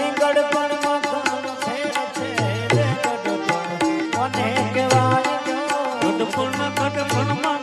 ગડબડી માં ગડપણ. ગડપણ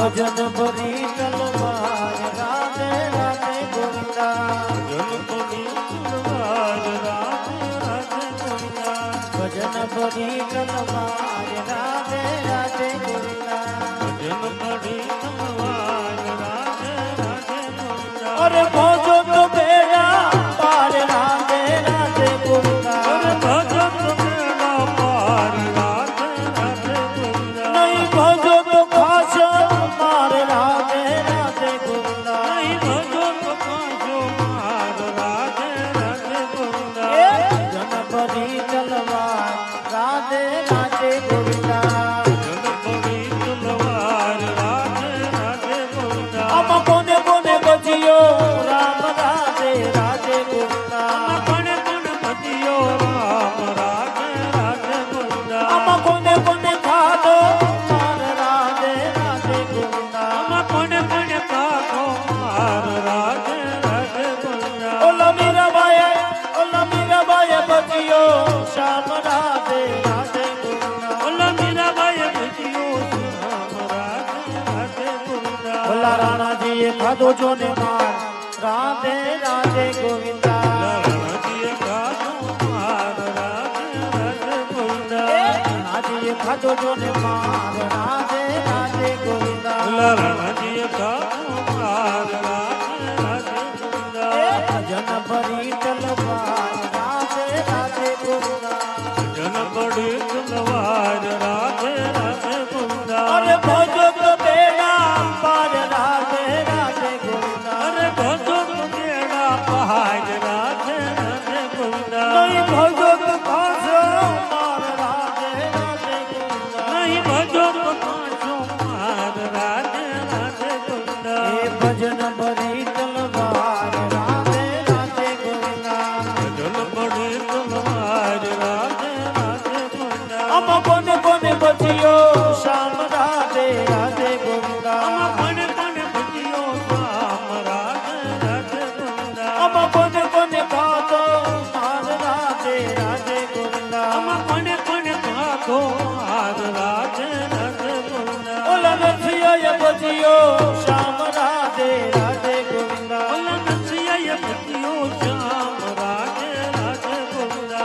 ભજન ભરી તલવાર રાધે રાધે ગોવિંદા. અરે કા દોજો ને માર. રાધે રાધે ગોવિંદા. રણજીએ ખાધો માર રાધે રાધે ગોવિંદા. રણજીએ ખાધો જો ને માર. રાધે રાધે ગોવિંદા. રણજીએ ખાધો માર રાધે ગોવિંદા. જન ભરી તલવાર. જન ભરી તલવાર રાધે રાધે ગોવિંદા. અરે ભજો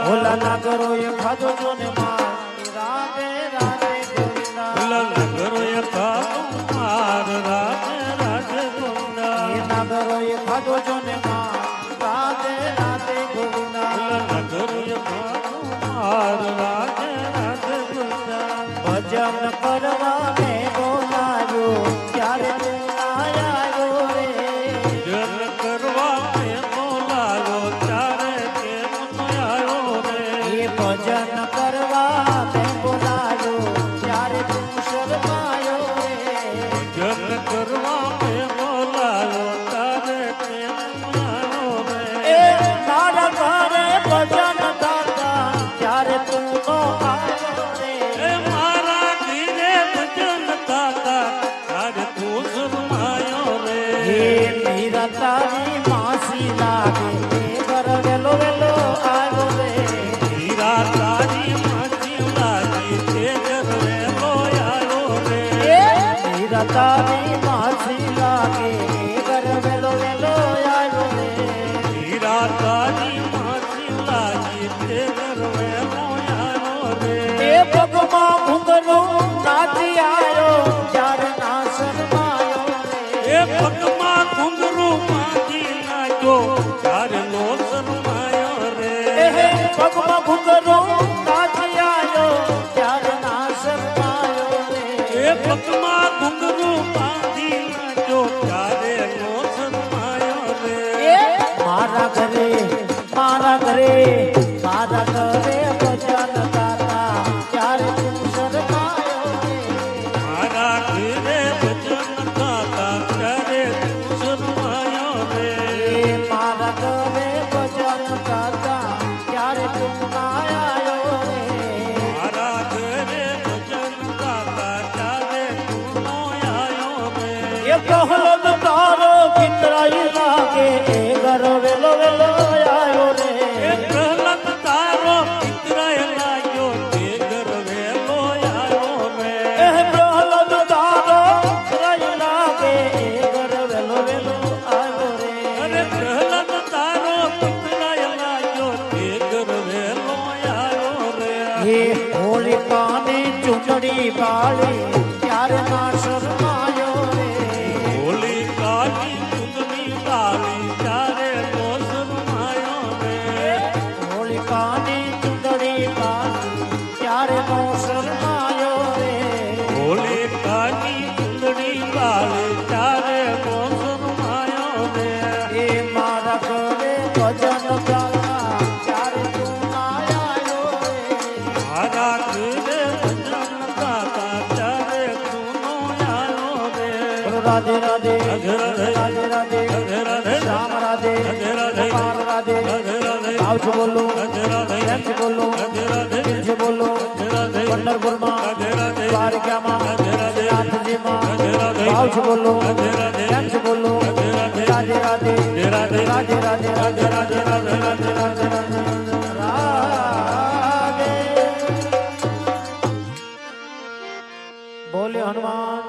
ભોલાના કરો ખાધો છો તો ચાર નો સન્માય રે પગમાં ઘૂકરો તાજિયાયો ચાર ના સન્માયો રે. એ પગમાં ઘૂકરો બાંધી ಬಾಳಿ આવજો બોલો એમજ બોલો એમજ બોલો, પંઢરપુરમાં, દ્વારકામાં નાથજીમાં આવજો બોલો એમજ બોલો, રાધે રાધે રાધે રાધે રાધે રાધે રાધે રાધે રાધે રાધે રાધે બોલે હનુમાન.